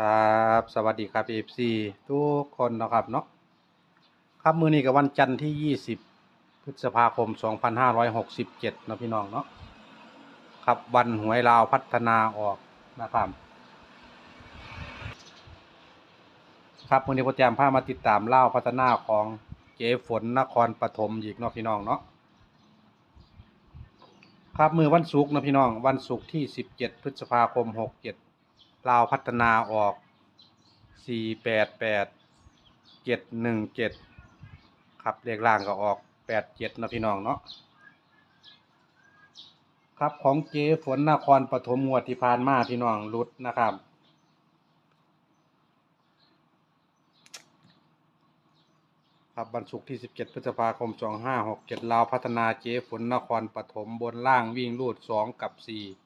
ครับสวัสดีครับเอฟซีทุกคนนะครับเนาะครับมือนี้กับวันจันทร์ที่ 20 พฤษภาคม 2567นาะพี่น้องเนาะครับวันหวยลาวพัฒนาออกนะครับครับมือนี้โปรแกรมพามาติดตามเล่าพัฒนาของเจ๊ฝนนครปฐมอีกเนาะพี่น้องเนาะครับมือวันศุกร์นะพี่น้องวันศุกร์ที่ 17 พฤษภาคม 67 ลาวพัฒนาออกสี่แปดแปดเจ็ดหนึ่งเจ็ดครับเลขล่างก็ออกแปดเจ็ดนะพี่น้องเนาะครับของเจฝนนครปฐมงวดที่ผ่านมาพี่น้องรุดนะครับ ครับวันศุกร์ที่ 17 พฤษภาคม 2567ลาวพัฒนาเจฝนนครปฐมบนล่างวิ่งรูด 2 กับ 4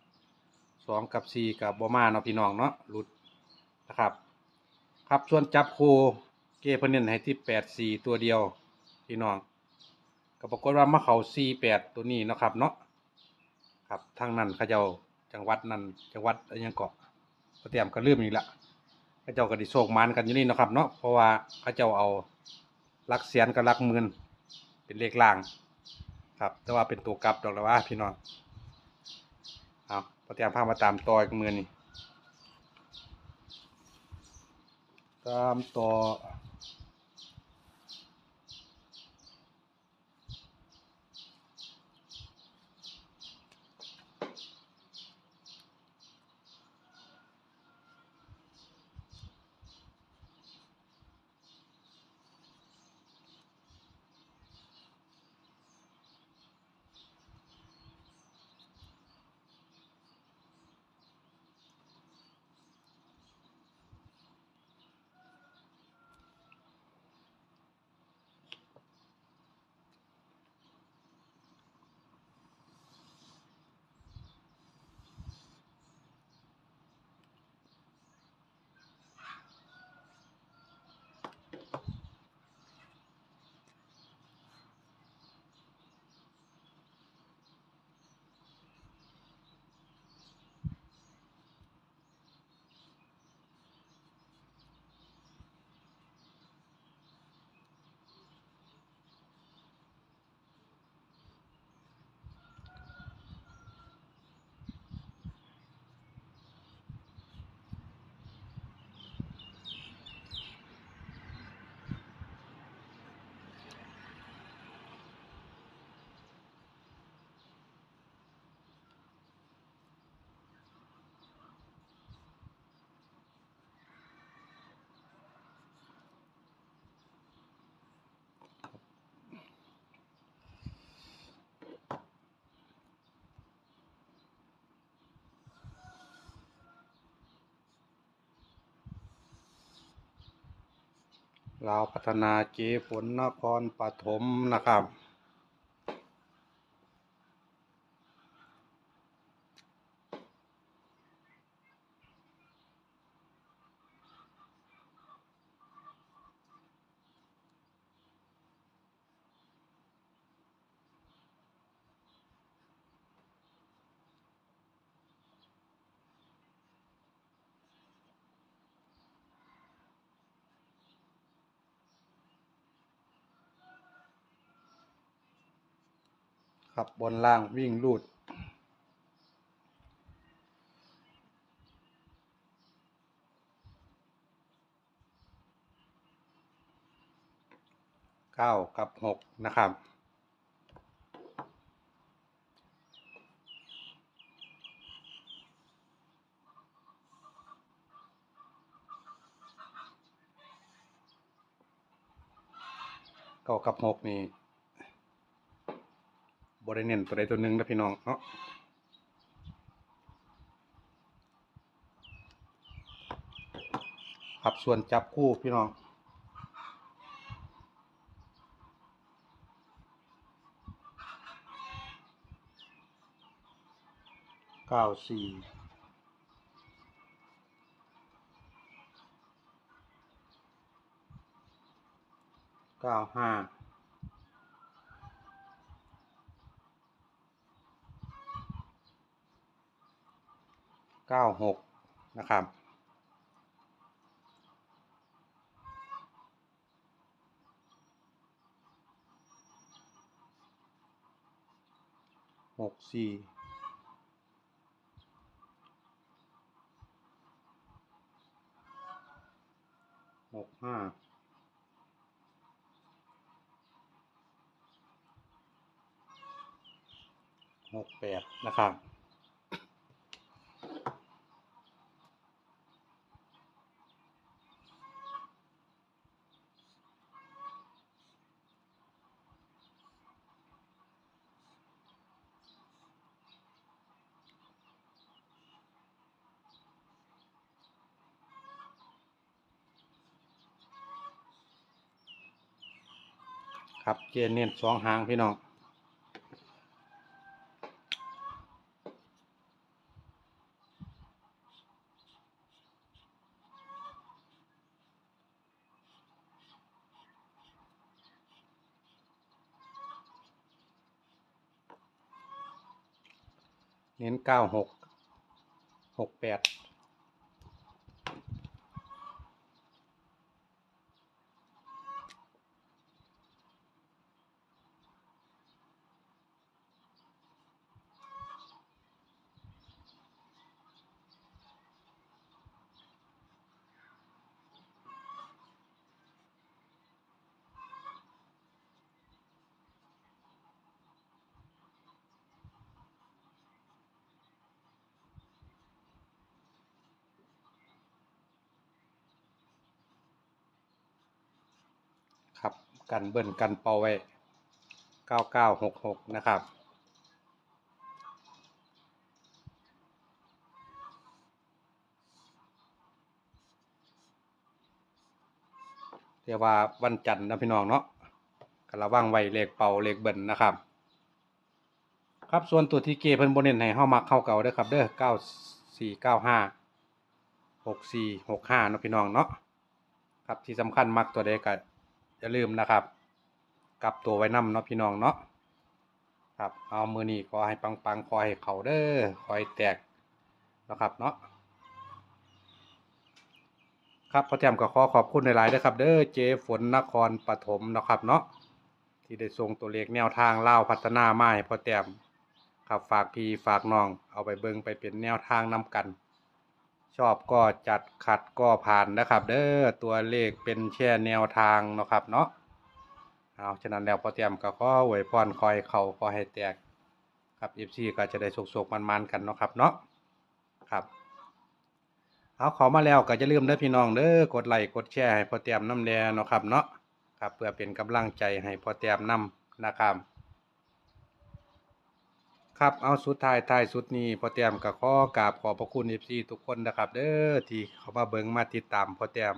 2กับ4กับบอมาเนาะพี่น้องเนาะรุดนะครับ ครับส่วนจับคูเกเพนเนนให้ที่8 4ตัวเดียวพี่น้องก็ปรากฏว่ามาเขา4 8ตัวนี้นะครับเนาะครับทางนั้นเขาเจ้าจังหวัดนั้นจังหวัดอะไรยังเกาะเขาเตรียมก็ลืมอีกละเขาเจ้าก็ไดิโศกมันกันอยู่นี่นะครับเนาะเพราะว่าเขาเจ้าเอาลักเสียนกับลักหมื่นเป็นเลขล่าง ครับ แต่ว่าเป็นตัวกลับดอกแล้วว่าพี่น้อง พอเตรียมพามาตามต่ออีกมือนี่ตามต่อ ลาวพัฒนาเจฝนนครปฐมนะครับ ครับบนล่างวิ่งลูด เก้ากับหกนะครับเก้ากับหกนี่ บริเน้นตัวใดตัวหนึ่งนะพี่น้องเนาะครับส่วนจับคู่พี่น้องเก้าสี่เก้าห้า 96 นะครับ หกสี่หกห้าหกแปดนะครับ ครับเจนเน้นสองหางพี่น้องเน้นเก้าหกหกแปด ครับ กันเบิ้ลกันเป่าไว้เก้าเก้าหกหกนะครับ เรียกว่าวันจันทร์นะพี่น้องเนาะกระวังไว้เลขเป่าเลขเบิ้ลนะครับ ครับส่วนตัวที่เกเพิ่นบนเน้นให้เฮามักเข้าเก่าเด้อครับเด้อเก้าสี่เก้าห้าหกสี่หกห้าเนะพี่น้องเนาะครับที่สำคัญมักตัวใดก็ อย่าลืมนะครับ กลับตัวไว้นำเนาะพี่น้องเนาะครับเอามือนี้ขอให้ปังๆขอให้เขาเด้อขอให้แตกนะครับเนาะครับพ่อแจมก็ขอขอบคุณหลายๆเด้อครับ เด้อเจฝนนครปฐมนะครับเนาะที่ได้ส่งตัวเลขแนวทางเล่าพัฒนามาให้พ่อแจมครับฝากพี่ฝากน้องเอาไปเบิงไปเป็นแนวทางนำกัน ชอบก็จัดขัดก็ผ่านนะครับ เด้อตัวเลขเป็นแค่แนวทางเนาะครับเนาะเอาฉะนั้นแล้วพอเตรียมก็ขออวยพรคอยเขาขอให้แตกครับ FC ก็จะได้สุกๆมันๆกันเนาะครับเนาะครับเอาขอมาแล้วก็จะลืมเด้อพี่น้องเด้อกดไลค์กดแชร์ให้พอเตรียมน้ำแดงเนาะครับเนาะครับเพื่อเป็นกำลังใจให้พอเตรียมนำนะครับ ครับเอาสุดท้ายท้ายสุดนี้พอแต้มก็ขอกราบขอบพระคุณ FC ทุกคนนะครับ เด้อที่เขามาเบิ่งมาติดตามพอแต้ม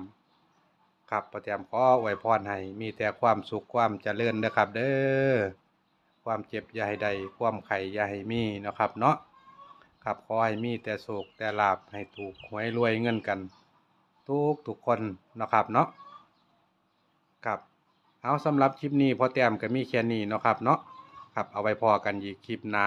ครับพอแต้มขออวยพรให้มีแต่ความสุขความเจริญนะครับ เด้อความเจ็บอย่าให้ใดความไข่อย่าให้มีนะครับเนาะครับขอให้มีแต่โศกแต่ลาบให้ถูกหวยรวยเงินกัน ทุกทุกคนนะครับเนาะครับเอาสำหรับคลิปนี้พอแต้มก็มีแค่นี้นะครับเนาะครับเอาไว้พอกันอีกคลิปหน้า